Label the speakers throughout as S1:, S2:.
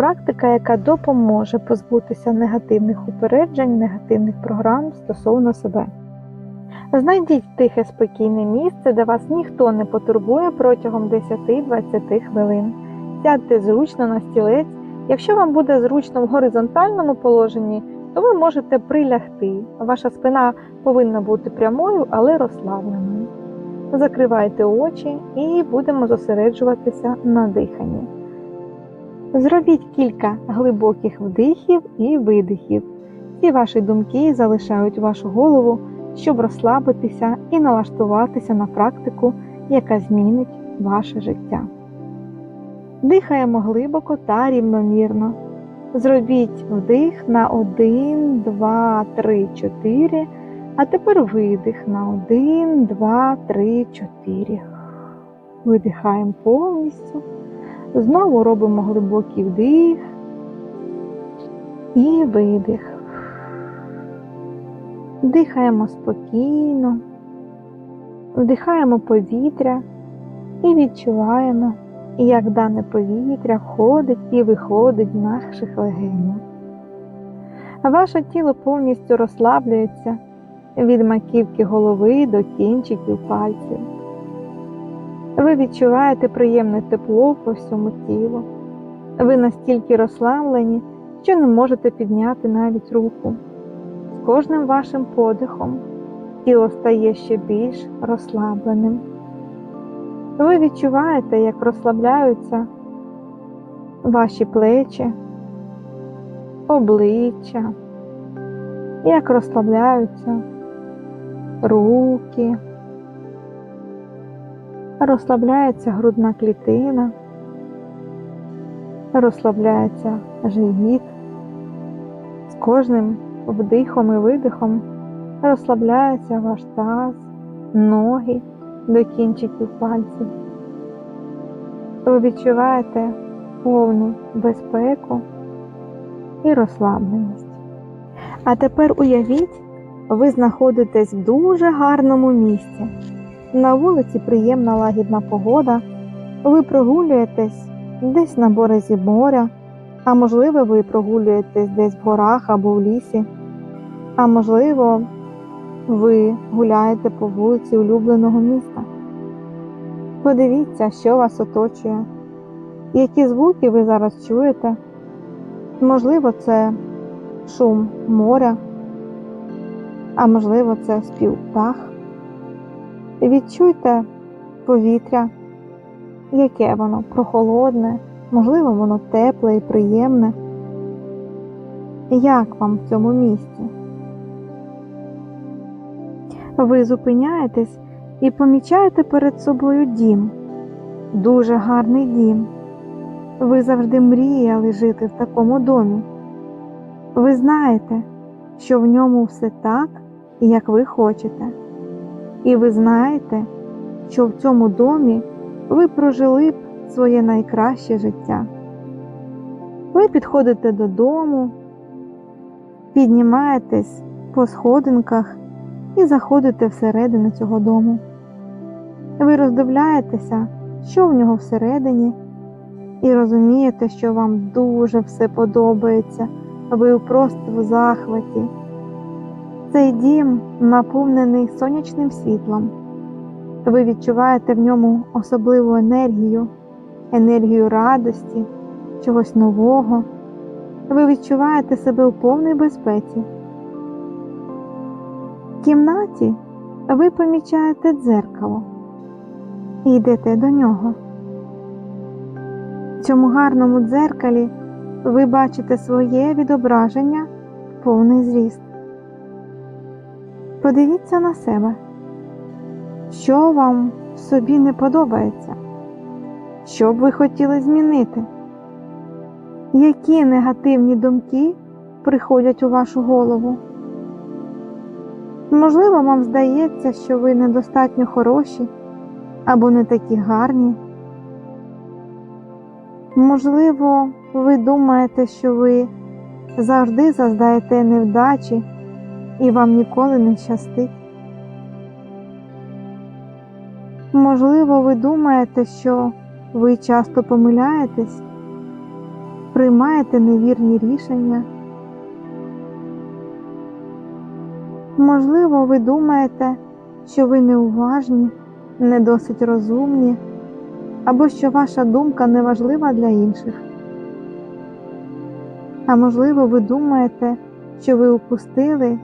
S1: практика, яка допоможе позбутися негативних упереджень, негативних програм стосовно себе. Знайдіть тихе спокійне місце, де вас ніхто не потурбує протягом 10-20 хвилин. Сядьте зручно на стілець. Якщо вам буде зручно в горизонтальному положенні, то ви можете прилягти. Ваша спина повинна бути прямою, але розслабленою. Закривайте очі і будемо зосереджуватися на диханні. Зробіть кілька глибоких вдихів і видихів. Ці ваші думки залишають вашу голову, щоб розслабитися і налаштуватися на практику, яка змінить ваше життя. Дихаємо глибоко та рівномірно. Зробіть вдих на 1, 2, 3, 4, а тепер видих на 1, 2, 3, 4. Видихаємо повністю. Знову робимо глибокий вдих і видих. Дихаємо спокійно, вдихаємо повітря і відчуваємо, як дане повітря входить і виходить з наших легенів. Ваше тіло повністю розслаблюється від маківки голови до кінчиків пальців. Ви відчуваєте приємне тепло по всьому тілу. Ви настільки розслаблені, що не можете підняти навіть руку. З кожним вашим подихом тіло стає ще більш розслабленим. Ви відчуваєте, як розслабляються ваші плечі, обличчя, як розслабляються руки, розслабляється грудна клітина, розслабляється живіт. З кожним вдихом і видихом розслабляється ваш таз, ноги до кінчиків пальців. Ви відчуваєте повну безпеку і розслабленість. А тепер уявіть, ви знаходитесь в дуже гарному місці. На вулиці приємна лагідна погода, ви прогулюєтесь десь на березі моря, а можливо, ви прогулюєтесь десь в горах або в лісі, а можливо, ви гуляєте по вулиці улюбленого міста. Подивіться, що вас оточує, які звуки ви зараз чуєте. Можливо, це шум моря, а можливо, це спів птах. Відчуйте повітря, яке воно прохолодне, можливо, воно тепле і приємне. Як вам в цьому місці? Ви зупиняєтесь і помічаєте перед собою дім, дуже гарний дім. Ви завжди мріяли жити в такому домі. Ви знаєте, що в ньому все так, як ви хочете. І ви знаєте, що в цьому домі ви прожили б своє найкраще життя. Ви підходите додому, піднімаєтесь по сходинках і заходите всередину цього дому. Ви роздивляєтеся, що в нього всередині, і розумієте, що вам дуже все подобається, ви просто в захваті. Цей дім наповнений сонячним світлом. Ви відчуваєте в ньому особливу енергію, енергію радості, чогось нового. Ви відчуваєте себе у повній безпеці. В кімнаті ви помічаєте дзеркало і йдете до нього. В цьому гарному дзеркалі ви бачите своє відображення в повний зріст. Подивіться на себе, що вам в собі не подобається, що б ви хотіли змінити, які негативні думки приходять у вашу голову. Можливо, вам здається, що ви недостатньо хороші або не такі гарні. Можливо, ви думаєте, що ви завжди заздаєте невдачі і вам ніколи не щастить. Можливо, ви думаєте, що ви часто помиляєтесь, приймаєте невірні рішення. Можливо, ви думаєте, що ви неуважні, не досить розумні, або що ваша думка не важлива для інших. А можливо, ви думаєте, що ви упустили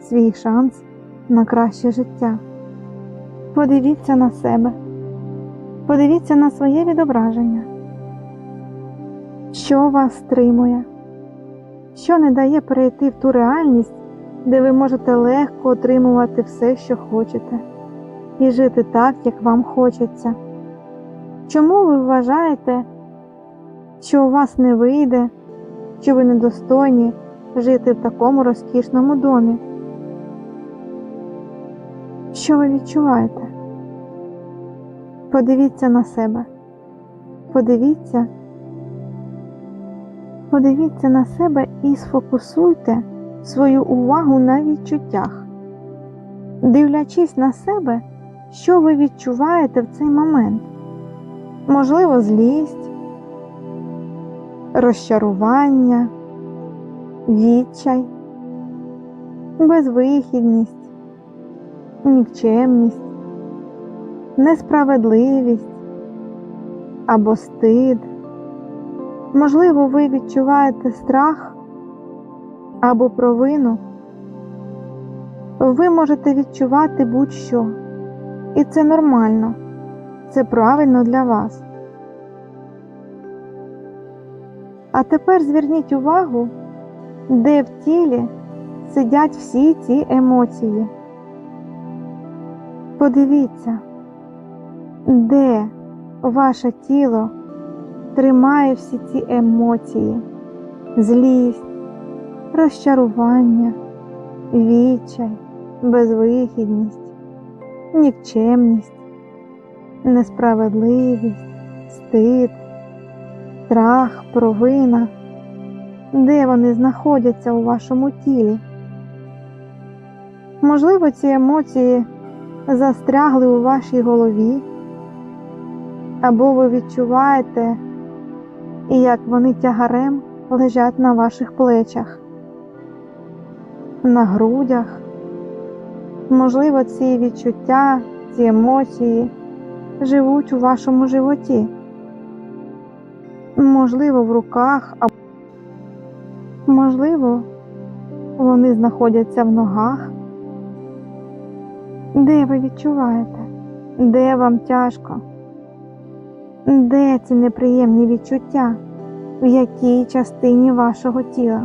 S1: свій шанс на краще життя. Подивіться на себе, подивіться на своє відображення, що вас стримує, що не дає перейти в ту реальність, де ви можете легко отримувати все, що хочете, і жити так, як вам хочеться. Чому ви вважаєте, що у вас не вийде, що ви недостойні жити в такому розкішному домі? Що ви відчуваєте? Подивіться на себе. Подивіться. Подивіться на себе і сфокусуйте свою увагу на відчуттях. Дивлячись на себе, що ви відчуваєте в цей момент? Можливо, злість, розчарування, відчай, безвихідність, нікчемність, несправедливість або стид. Можливо, ви відчуваєте страх або провину. Ви можете відчувати будь-що, і це нормально, це правильно для вас. А тепер зверніть увагу, де в тілі сидять всі ці емоції. Подивіться, де ваше тіло тримає всі ці емоції, злість, розчарування, відчай, безвихідність, нікчемність, несправедливість, стид, страх, провина, де вони знаходяться у вашому тілі. Можливо, ці емоції застрягли у вашій голові, або ви відчуваєте, як вони тягарем лежать на ваших плечах, на грудях. Можливо, ці відчуття, ці емоції живуть у вашому животі, можливо, в руках, а можливо, вони знаходяться в ногах. Де ви відчуваєте? Де вам тяжко? Де ці неприємні відчуття? В якій частині вашого тіла?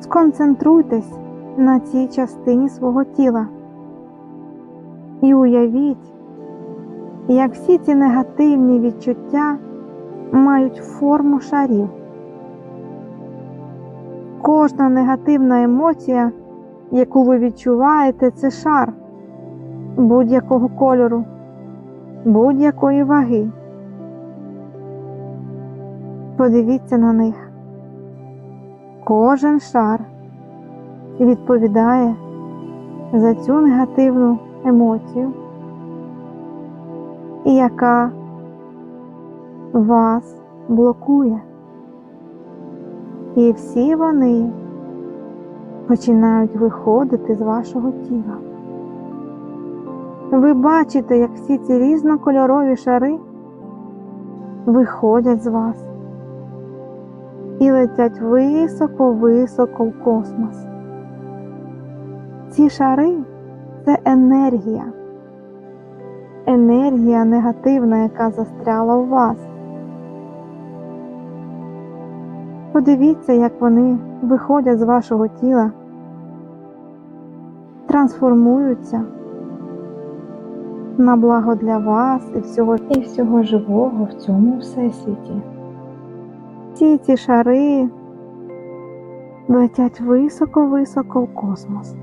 S1: Сконцентруйтесь на цій частині свого тіла і уявіть, як всі ці негативні відчуття мають форму шарів. Кожна негативна емоція, яку ви відчуваєте, це шар будь-якого кольору, будь-якої ваги. Подивіться на них. Кожен шар відповідає за цю негативну емоцію, яка вас блокує. І всі вони починають виходити з вашого тіла. Ви бачите, як всі ці різнокольорові шари виходять з вас і летять високо-високо в космос. Ці шари це енергія, енергія негативна, яка застряла у вас. Подивіться, як вони виходять з вашого тіла, трансформуються на благо для вас і всього, і всього живого в цьому всесвіті. Всі ці шари летять високо-високо в космос.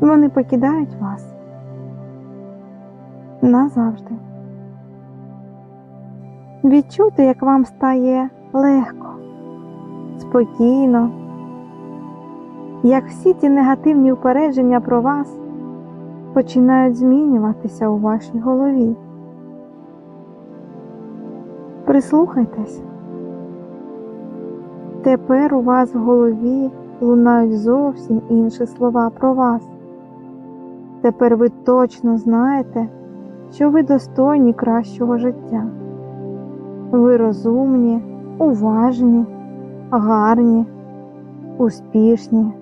S1: Вони покидають вас назавжди. Відчуйте, як вам стає легко, спокійно, як всі ці негативні упередження про вас починають змінюватися у вашій голові. Прислухайтесь Тепер у вас в голові лунають зовсім інші слова про вас. Тепер ви точно знаєте, що ви достойні кращого життя. Ви розумні, уважні, гарні, успішні.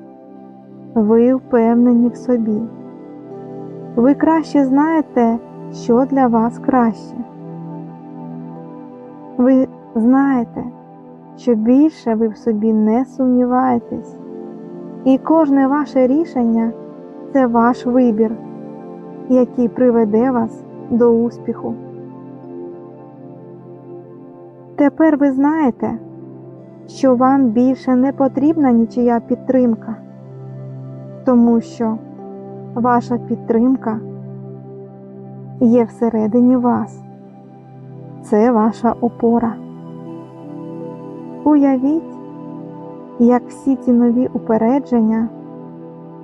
S1: Ви впевнені в собі. Ви краще знаєте, що для вас краще. Ви знаєте, що більше ви в собі не сумніваєтесь, і кожне ваше рішення це ваш вибір, який приведе вас до успіху. Тепер ви знаєте, що вам більше не потрібна нічия підтримка, тому що ваша підтримка є всередині вас. Це ваша опора. Уявіть, як всі ці нові упередження,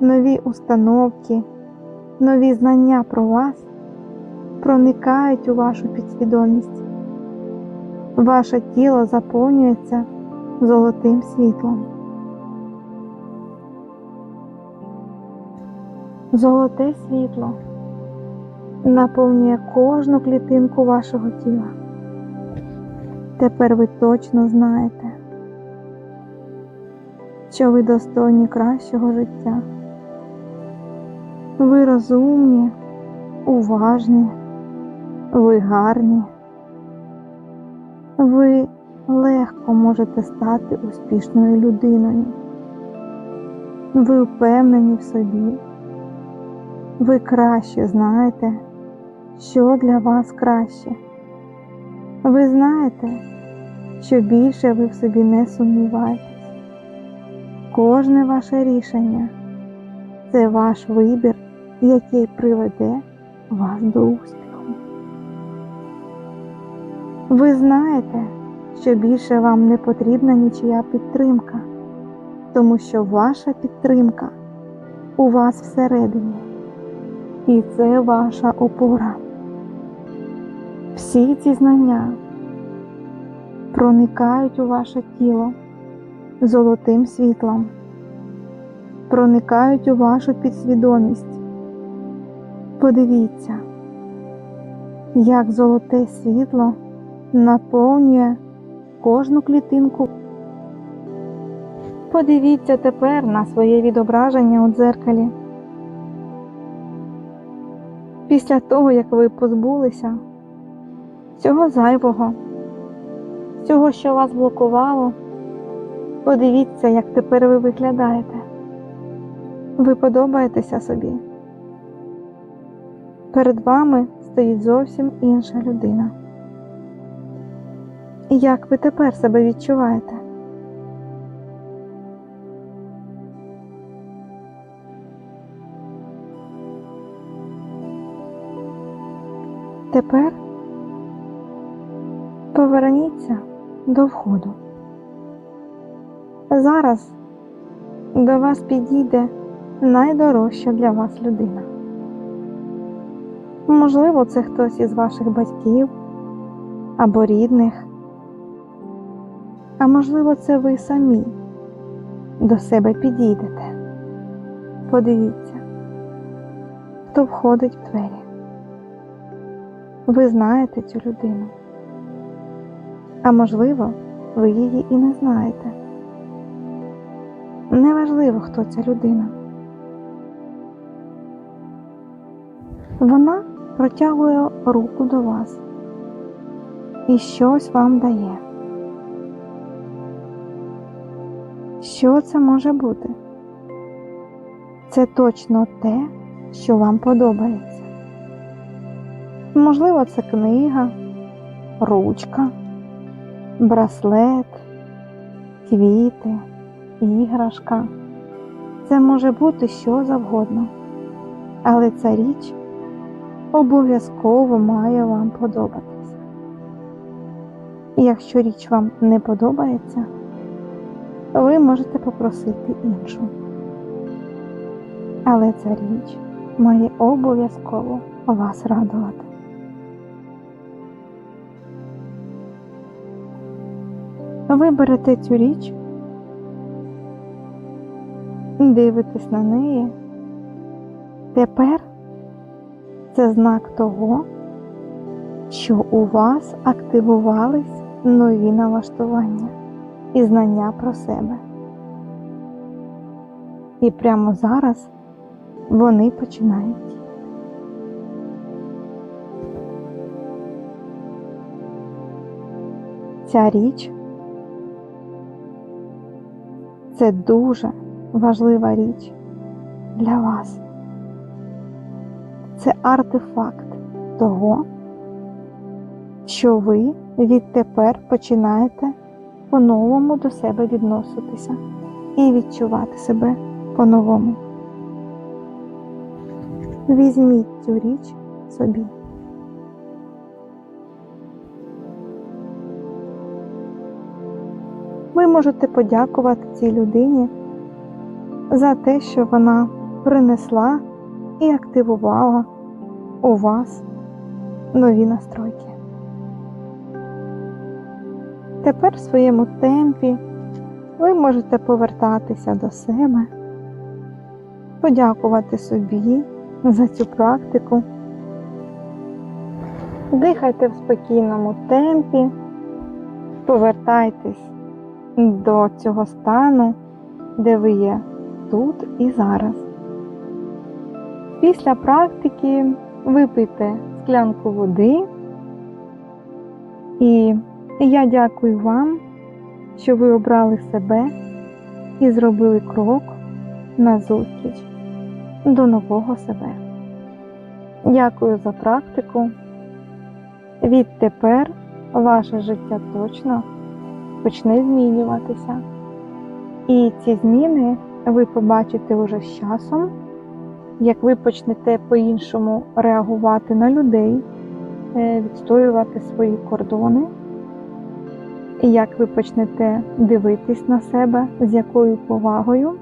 S1: нові установки, нові знання про вас проникають у вашу підсвідомість. Ваше тіло заповнюється золотим світлом. Золоте світло наповнює кожну клітинку вашого тіла. Тепер ви точно знаєте, що ви достойні кращого життя. Ви розумні, уважні, ви гарні. Ви легко можете стати успішною людиною. Ви впевнені в собі. Ви краще знаєте, що для вас краще. Ви знаєте, що більше ви в собі не сумніваєтесь. Кожне ваше рішення це ваш вибір, який приведе вас до успіху. Ви знаєте, що більше вам не потрібна нічия підтримка, тому що ваша підтримка у вас всередині, і це ваша опора. Всі ці знання проникають у ваше тіло золотим світлом, проникають у вашу підсвідомість. Подивіться, як золоте світло наповнює кожну клітинку. Подивіться тепер на своє відображення у дзеркалі. Після того, як ви позбулися цього зайвого, цього, що вас блокувало, подивіться, як тепер ви виглядаєте. Ви подобаєтеся собі. Перед вами стоїть зовсім інша людина. Як ви тепер себе відчуваєте? Тепер поверніться до входу. Зараз до вас підійде найдорожча для вас людина. Можливо, це хтось із ваших батьків або рідних, а можливо, це ви самі до себе підійдете. Подивіться, хто входить в двері. Ви знаєте цю людину, а можливо, ви її і не знаєте. Неважливо, хто ця людина. Вона протягує руку до вас і щось вам дає. Що це може бути? Це точно те, що вам подобається. Можливо, це книга, ручка, браслет, квіти, іграшка. Це може бути що завгодно, але ця річ обов'язково має вам подобатися. І якщо річ вам не подобається, то ви можете попросити іншу. Але ця річ має обов'язково вас радувати. Ви берете цю річ дивитесь на неї, тепер це знак того, що у вас активувались нові налаштування і знання про себе. І прямо зараз вони починають. Ця річ це дуже важлива річ для вас. Це артефакт того, що ви відтепер починаєте по-новому до себе відноситися і відчувати себе по-новому. Візьміть цю річ собі. Можете подякувати цій людині за те, що вона принесла і активувала у вас нові настройки. Тепер в своєму темпі ви можете повертатися до себе, подякувати собі за цю практику. Дихайте в спокійному темпі, повертайтесь до цього стану, де ви є тут і зараз. Після практики випийте склянку води, і я дякую вам, що ви обрали себе і зробили крок назустріч до нового себе. Дякую за практику. Відтепер ваше життя точно почне змінюватися. І ці зміни ви побачите вже з часом, як ви почнете по-іншому реагувати на людей, е, відстоювати свої кордони, як ви почнете дивитись на себе, з якою повагою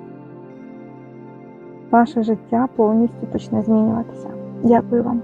S1: ваше життя повністю почне змінюватися. Дякую вам.